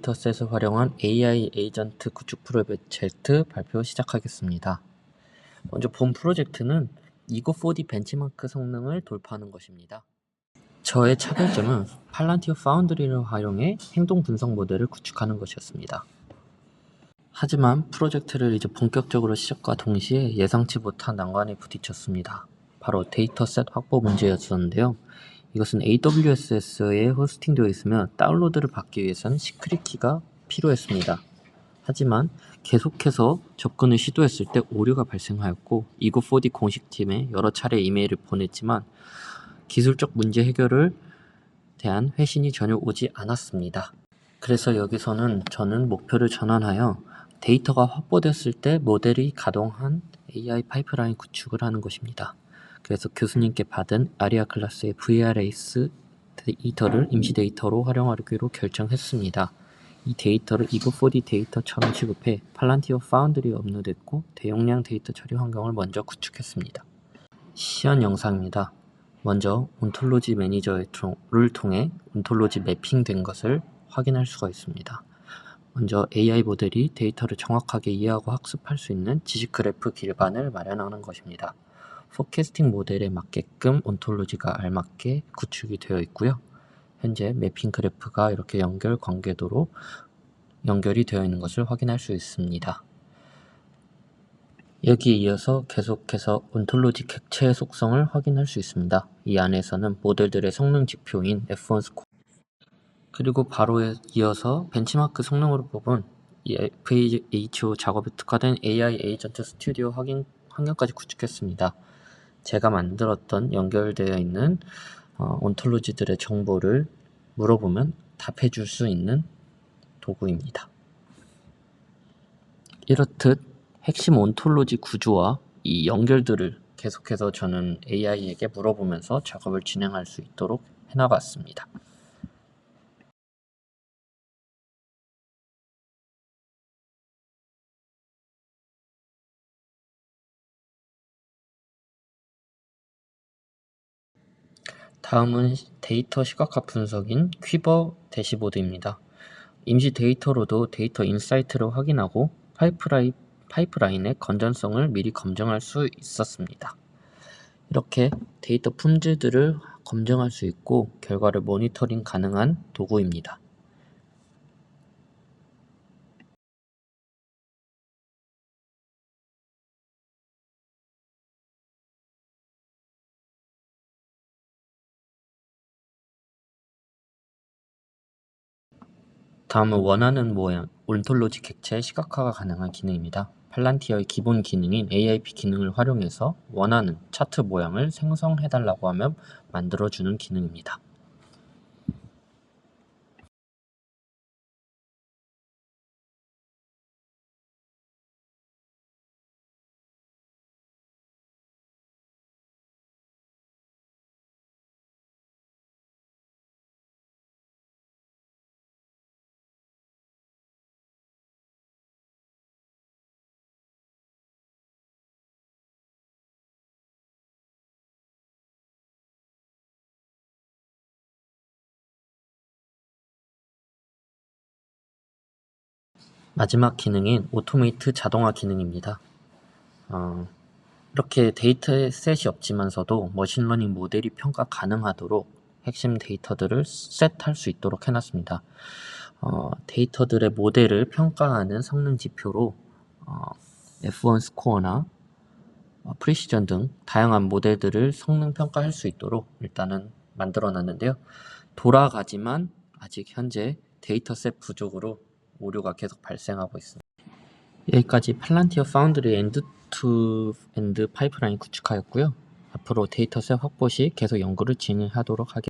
데이터셋을 활용한 AI 에이전트 구축 프로젝트 발표 시작하겠습니다. 먼저 본 프로젝트는 이고 4D 벤치마크 성능을 돌파하는 것입니다. 저의 차별점은 팔란티오 파운드리를 활용해 행동 분석 모델을 구축하는 것이었습니다. 하지만 프로젝트를 이제 본격적으로 시작과 동시에 예상치 못한 난관에 부딪혔습니다. 바로 데이터셋 확보 문제였었는데요. 이것은 AWS에 호스팅되어 있으면 다운로드를 받기 위해서는 시크릿 키가 필요했습니다. 하지만 계속해서 접근을 시도했을 때 오류가 발생하였고 이고4D 공식팀에 여러 차례 이메일을 보냈지만 기술적 문제 해결을 대한 회신이 전혀 오지 않았습니다. 그래서 여기서는 저는 목표를 전환하여 데이터가 확보됐을 때 모델이 가동한 AI 파이프라인 구축을 하는 것입니다. 그래서 교수님께 받은 아리아 클래스의 VRAS 데이터를 임시 데이터로 활용하기로 결정했습니다. 이 데이터를 이고4D 데이터처럼 취급해 팔란티오 파운드리에 업로드했고 대용량 데이터 처리 환경을 먼저 구축했습니다. 시연 영상입니다. 먼저 온톨로지 매니저를 통해 온톨로지 매핑된 것을 확인할 수가 있습니다. 먼저 AI 모델이 데이터를 정확하게 이해하고 학습할 수 있는 지식 그래프 기반을 마련하는 것입니다. 포캐스팅 모델에 맞게끔 온톨로지가 알맞게 구축이 되어 있고요. 현재 매핑 그래프가 이렇게 연결 관계도로 연결이 되어 있는 것을 확인할 수 있습니다. 여기에 이어서 계속해서 온톨로지 객체의 속성을 확인할 수 있습니다. 이 안에서는 모델들의 성능 지표인 F1 스코어 그리고 바로 이어서 벤치마크 성능으로 뽑은 FHO 작업에 특화된 AI 에이전트 스튜디오 확인 환경까지 구축했습니다. 제가 만들었던 연결되어 있는 어, 온톨로지들의 정보를 물어보면 답해 줄 수 있는 도구입니다. 이렇듯 핵심 온톨로지 구조와 이 연결들을 계속해서 저는 AI에게 물어보면서 작업을 진행할 수 있도록 해나갔습니다. 다음은 데이터 시각화 분석인 퀴버 대시보드입니다. 임시 데이터로도 데이터 인사이트를 확인하고 파이프라인, 파이프라인의 건전성을 미리 검증할 수 있었습니다. 이렇게 데이터 품질들을 검증할 수 있고 결과를 모니터링 가능한 도구입니다. 다음은 원하는 모양, 온톨로지 객체의 시각화가 가능한 기능입니다. 팔란티어의 기본 기능인 AIP 기능을 활용해서 원하는 차트 모양을 생성해달라고 하면 만들어주는 기능입니다. 마지막 기능인 오토메이트 자동화 기능입니다. 어, 이렇게 데이터셋이 없지만서도 머신러닝 모델이 평가 가능하도록 핵심 데이터들을 셋할 수 있도록 해놨습니다. 어, 데이터들의 모델을 평가하는 성능 지표로 어, F1 스코어나 어, 프리시전 등 다양한 모델들을 성능 평가할 수 있도록 일단은 만들어 놨는데요. 돌아가지만 아직 현재 데이터셋 부족으로 오류가 계속 발생하고 있습니다. 여기까지 팔란티어 파운드리 엔드 투 엔드 파이프라인 구축하였고요. 앞으로 데이터셋 확보 시 계속 연구를 진행하도록 하겠습니다.